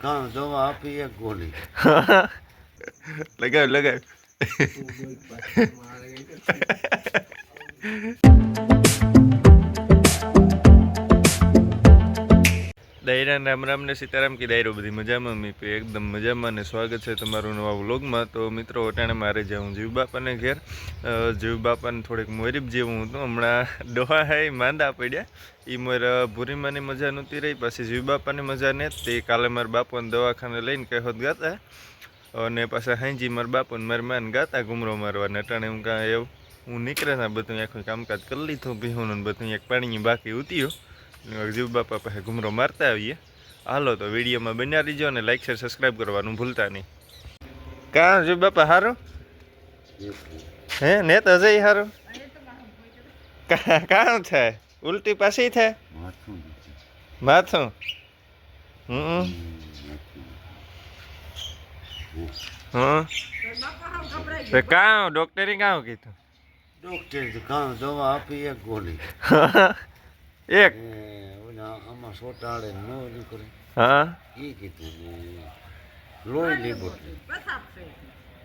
કામ દવા આપી એક ગોળી. લગાવ લગાવ. દૈરાન રામ રામ ને સીતારામ કી દાયરો બધી મજામાં, મી એકદમ મજામાં અને સ્વાગત છે તમારું નવા વ્લોગમાં. તો મિત્રો, અટાણે મારે જાઉં જીવ બાપાને ઘેર. જીવ બાપાને થોડીક મોરીબ જેવું હતું હમણાં ડોહા હે માંદા પડ્યા. એ મારા ભૂરીમાની મજા નહોતી રહી, પાછી જીવ બાપાની મજા ને તે કાલે મારા બાપાને દવાખાને લઈને કહેવત ગાતા. અને પાછા હાંજી મારા બાપુને મારી માને ગાતા ઘૂમરો મારવા ને અટાણે હું કાંઈ એવું, હું નીકળે ને બધું આખું કામકાજ કરી લીધું, ભીહું ને બધું, એક પાણીની બાકી ઉતીયો જીવ બાપા પાસે ઘૂમરો મારતા આવીએ. હાલો તો વિડીયોમાં બન્યા રહીજો અને લાઈક શેર સબસ્ક્રાઈબ કરવાનું ભૂલતા નહીં. કાં જીવ બાપા હારું? હે ને તો અજય હારું? કા- થાય? ઉલટી પાછી થાય? માથું. હમ હમ, કાં ડોક્ટરે કાં કીધું? ડોક્ટરે કાં દવા આપી એક ગોળી. એક. આમાં સોટાડે ન નીકળે હા? એ કીધું લોહી લીધું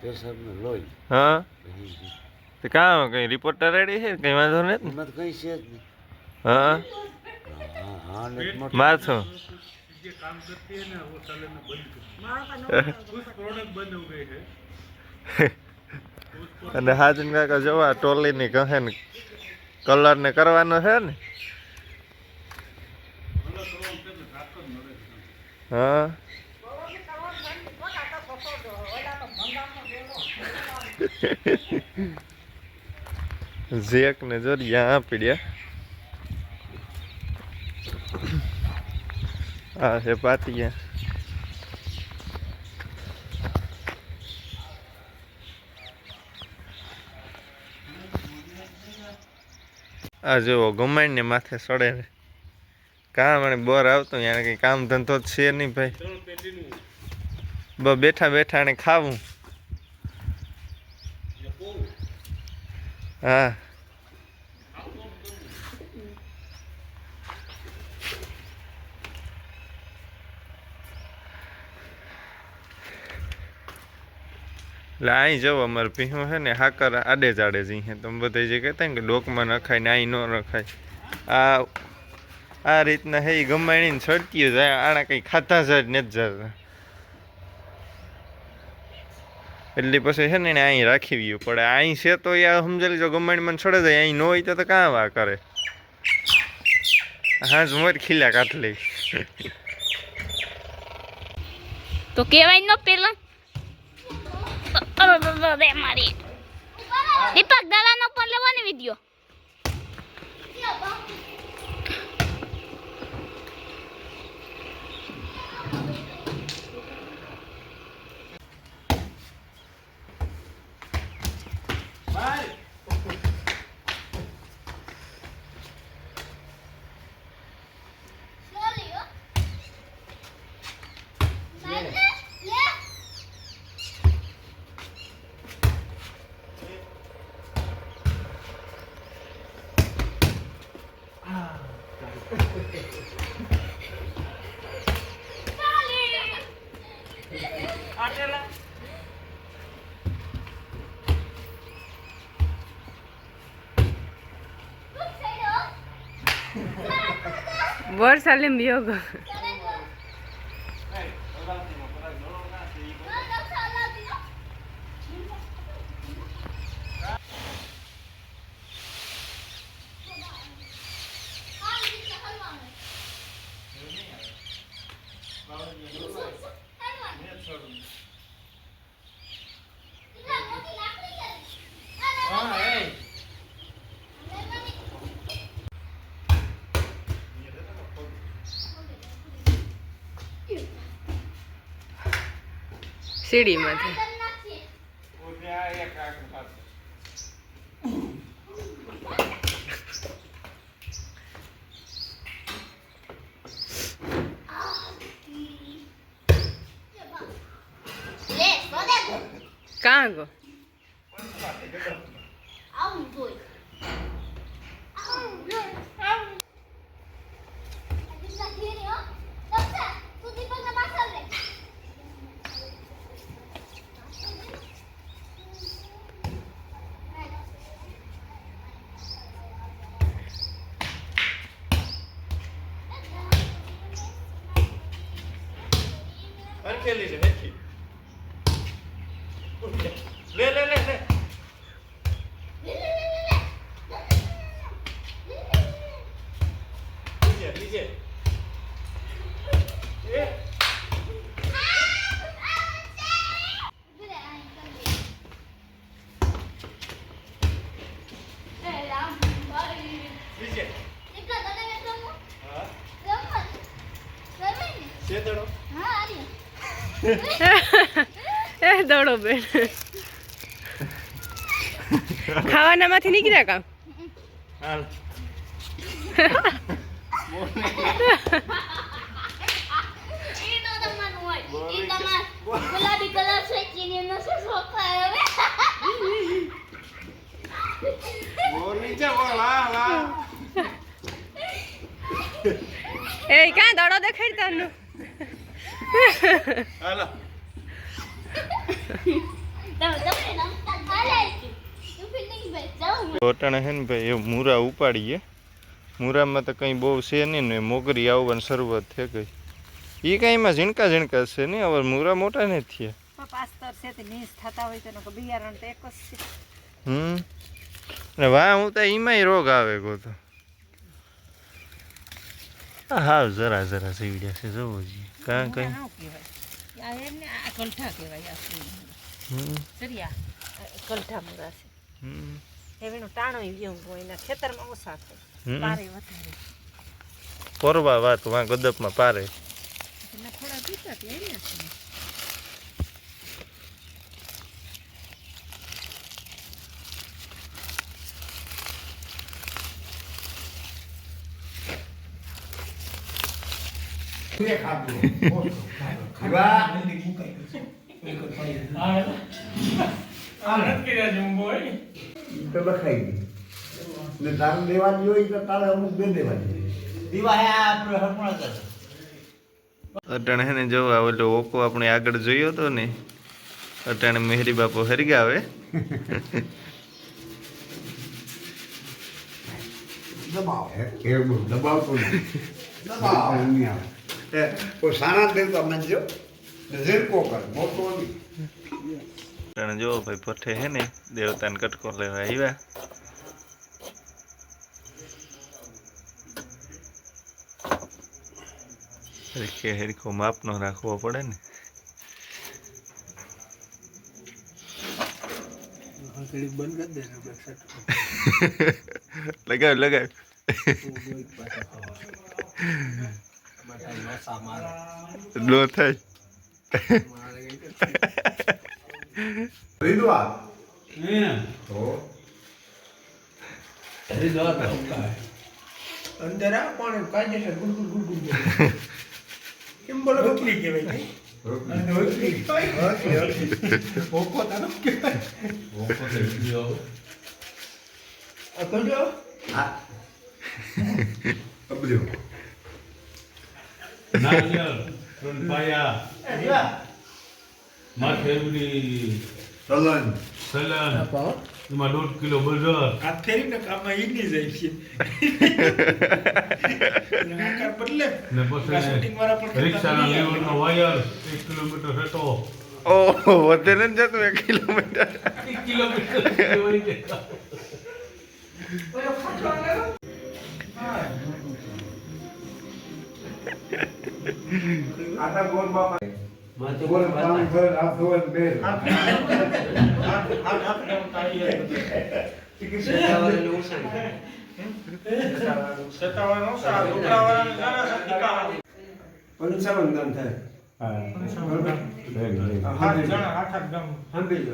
પેશાબને લોહી. હા? તો કાં કઈ રિપોર્ટર રેડી છે? કઈ વાંધો નથી કઈ છે જ નહીં. હા? હા હા ને જ મોટું. માથું અને હાજન કાકા જોવા ટોલીની કહે ને કલર ને કરવાનો છે ને? હા. જેક ને જોરિયા આ પીડ્યા. આ છે પાતિયા આ જેવો ગમાઈને માથે સડે કામ અને બોર આવતો યાર કઈ કામ ધંધો જ છે નહીં ભાઈ. બેઠા બેઠા અને ખાવું. હા. એટલે અહીં જવું અમારે પીહું છે ને, હાકર આડે જાડે જઈ છે. તમે બધા જે કહેતા ને કે ડોકમાં નખાય ને અહીં ન રખાય આ આ રીતના હે, ઈ ગમાણીને છડતી જાય આણા કંઈ ખાતા જ નથી જતા. એટલે પછી છે ને, એને અહીં રાખી વ્યુ પડે. અહીં છે તો યાર સમજેલી જો મને છડે જાય, અહીં ન હોય તો કાં વા કરે? હા જ મોર ખીલા કાઢ લઈ તો કેવાય ન પેલા? મારી દીપક દાદાનો પણ લેવાની વિડિયો. વર્ષાલી યોગ સીડીમાંથી કાં ગો આવું હરખેલી છે હરખી લે લે લે લે. નીચે એ. નીચે હા. શેતળો એ દોડો બેન. ખાવાનામાંથી નીકળ્યા કામ. હાલ. ગુલાબી કલર છે ચીની એ ક્યાં દડો દેખાડતા હાલો. ભાઈ હે ને ભાઈ એ મૂરા ઉપાડીએ. મૂરામાં તો કંઈ બહુ છે નહીં ને મોગરી આવવાની શરૂઆત થઈ ગઈ. એ કાંઈ એમાં ઝીણકા ઝીણકા છે નહીં હવે મૂરા મોટા નથી થયા. પાસ્તર છે તે નીસ થતા હોય તેનો બિયારણ તો એક જ છે. હમ. ને વાહ હું તો એમાંય રોગ આવે ગો તો હા જરા જરા સીવડ્યા છે જોવો જોઈએ કાં કંઈ? ન આ કલઠા કહેવાય આ. સરિયા કલઠા મૂળા છે. હમ. એનું ટાણો એવું હોય એના ખેતરમાં ઓછા થાય. પારે વધારે. પરવા વાત વાં ગદપમાં પારે. થોડા પીતા ત્યાં રહ્યા છે તો લખાઈ ગઈ ને તારે દેવાની હોય તો તારે અમુક દે દેવાની અટાણે હે ને જો આ ઓલો ઓકો આપણે આગળ જોયો તો ને અટાણે મેહરી બાપો હરગાવે દબાવ નહીં. દબાવ નહીં આવે. કોઈ સારા દેવતા માનજો ઝીરકો કર મોટો નહીં. અટાણે જો ભાઈ પઠે હે ને દેવતાને કટકો લેવા આવ્યા હરખે હરખો માપનો રાખવો પડે ને. લગાવ લગાવ. નો થઈ. રીદવા તો? રીદવા તો અંદર આ પણ કાયદેસર ગુડગુડ ગુડગુડ બોલે. કેમ બોલો વકીલી કહેવાય છે અને વકીલી વકીલી, વકીલી. ભોકો તારો કહેવાય. આ કરજો. આ અબજો. નારિયેળ ત્રણ માથેવડી ચલન સલન. એમાં દોઢ કિલો બટર આ ફેરીને કામમાં ઈની જાય છે. આકાર બદલે. ને વાળા પણ રિક્ષાના નહીં વાયર એક કિલોમીટર હતો. ઓહો વધે ને જતું એક કિલોમીટર. એક કિલોમીટર છે. ડોકરાવાળાને સારા સત્તાવાળા. પંચાવન ગામ થાય આઠ આઠ ગામ. સાંભળી